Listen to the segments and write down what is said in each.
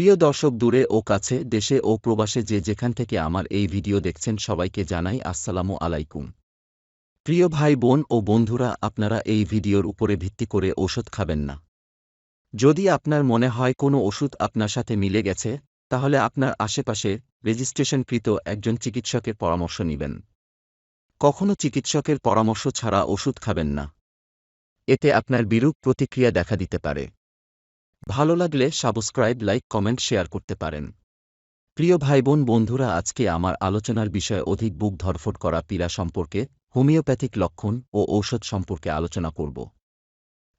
প্রিয় দর্শক দূরে ও কাছে, দেশে ও প্রবাসে যে যেখান থেকে আমার এই ভিডিও দেখছেন সবাইকে জানাই আসসালামু আলাইকুম। প্রিয় ভাই, বোন ও বন্ধুরা, আপনারা এই ভিডিওর উপরে ভিত্তি করে ওষুধ খাবেন না। যদি আপনার মনে হয় কোনো ওষুধ আপনার সাথে মিলে গেছে, তাহলে আপনার আশেপাশে রেজিস্ট্রেশনকৃত একজন চিকিৎসকের পরামর্শ নেবেন। কখনো চিকিৎসকের পরামর্শ ছাড়া ওষুধ খাবেন না। এতে আপনার বিরূপ প্রতিক্রিয়া দেখা দিতে পারে। ভালো লাগলে সাবস্ক্রাইব, লাইক, কমেন্ট, শেয়ার করতে পারেন। প্রিয় ভাই বোন বন্ধুরা, আজকে আমার আলোচনার বিষয় অধিক বুক ধরফট করা পীড়া সম্পর্কে, হোমিওপ্যাথিক লক্ষণ ও ঔষধ সম্পর্কে আলোচনা করব।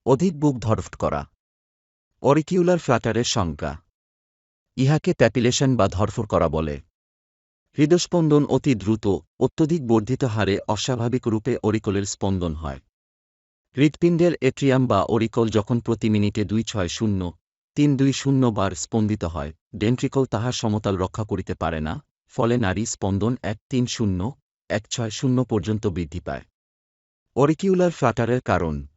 অধিক বুক ধরফট করা। অরিকিউলার ফ্ল্যাটারের সংজ্ঞা। ইহাকে প্যাপিলেশন বা ধরফর করা বলে। হৃদস্পন্দন অতি দ্রুত, অত্যধিক বর্ধিত হারে অস্বাভাবিক রূপে অরিকলের স্পন্দন হয়। হৃৎপিণ্ডের এট্রিয়াম বা অরিকল যখন প্রতি মিনিটে দুই ছয় শূন্য, তিন দুই শূন্য বার স্পন্দিত হয়, ডেন্ট্রিকল তাহার সমতাল রক্ষা করিতে পারে না, ফলে নারী স্পন্দন এক তিন শূন্য, এক ছয় শূন্য পর্যন্ত বৃদ্ধি পায়। অরিকিউলার ফ্ল্যাটারের কারণ।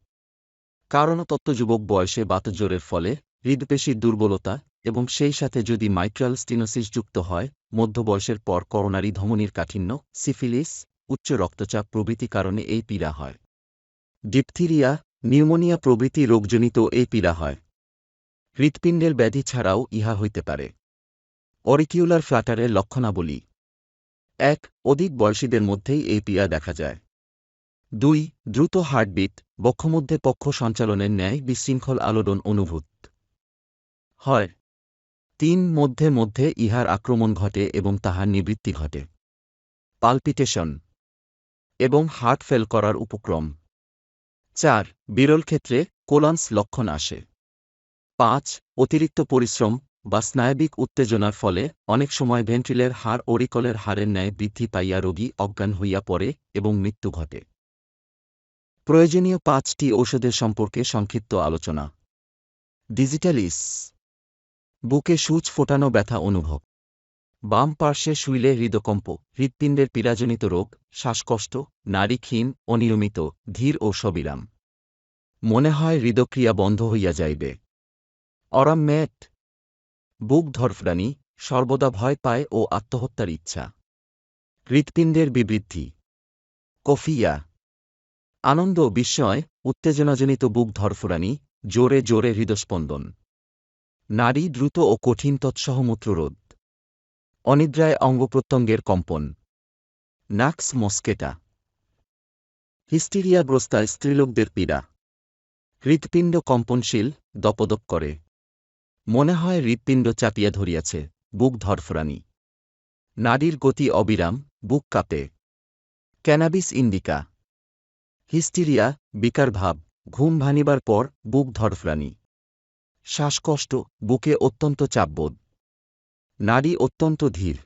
কারণতত্ত্ব যুবক বয়সে বাতজোরের ফলে হৃদপেশির দুর্বলতা এবং সেই সাথে যদি মাইট্রাল স্টিনোসিস যুক্ত হয়, মধ্যবয়সের পর করোনারি ধমনির কাঠিন্য, সিফিলিস, উচ্চ রক্তচাপ প্রভৃতি কারণে এই পীড়া হয়। ডিপথিরিয়া, নিউমোনিয়া প্রভৃতি রোগজনিত এই পীড়া হয়। হৃৎপিণ্ডের ব্যাধি ছাড়াও ইহা হইতে পারে। অরিকিউলার ফ্ল্যাটারের লক্ষণাবলী। এক, অধিক বয়সীদের মধ্যেই এই পীড়া দেখা যায়। দুই, দ্রুত হার্টবিট, বক্ষমধ্যে পক্ষ সঞ্চালনের ন্যায় বিশৃঙ্খল আলোড়ন অনুভূত। হয়। তিন, মধ্যে মধ্যে ইহার আক্রমণ ঘটে এবং তাহার নিবৃত্তি ঘটে। পালপিটেশন। এবং হার্ট ফেল করার উপক্রম। চার, বিরল ক্ষেত্রে কোলান্স লক্ষণ আসে। পাঁচ, অতিরিক্ত পরিশ্রম বা স্নায়বিক উত্তেজনার ফলে অনেক সময় ভেন্ট্রিলের হাড় ওরিকলের হাড়ের ন্যায় বৃদ্ধি পাইয়া রোগী অজ্ঞান হইয়া পড়ে এবং মৃত্যু ঘটে। প্রয়োজনীয় পাঁচটি ঔষধের সম্পর্কে সংক্ষিপ্ত আলোচনা। ডিজিটালিস। বুকে সূচ ফোটানো ব্যথা অনুভব। বাম পার্শ্বে শুইলে হৃদকম্প, হৃৎপিণ্ডের পীড়াজনিত রোগ, শ্বাসকষ্ট নারী ক্ষীণ অনিয়মিত, ধীর ও সবিরাম। মনে হয় হৃদক্রিয়া বন্ধ হইয়া যাইবে। অরাম ম্যাট বুক ধরফরানি, সর্বদা ভয় পায় ও আত্মহত্যার ইচ্ছা। হৃৎপিণ্ডের বিবৃদ্ধি কফিয়া। আনন্দ বিস্ময়, উত্তেজনাজনিত বুক ধরফরানি, জোরে জোরে হৃদস্পন্দন। নারী দ্রুত ও কঠিন তৎসহ মূত্ররোধ অনিদ্রায় অঙ্গপ্রত্যঙ্গের কম্পন। নাক্স মস্কেটা। হিস্টিরিয়াগ্রস্তায় স্ত্রীলোকদের পীড়া। হৃৎপিণ্ড কম্পনশীল, দপদপ করে। মনে হয় হৃৎপিণ্ড চাপিয়া ধরিয়াছে, বুক ধরফরানি। নারীর গতি অবিরাম, বুক কাঁপে। Cannabis indica. হিস্টিরিয়া, বিকার ভাব, ঘুম ভানিবার পর, বুক ধরফরানি। শ্বাসকষ্ট, বুকে অত্যন্ত চাপবোধ। নারী অত্যন্ত ধীর।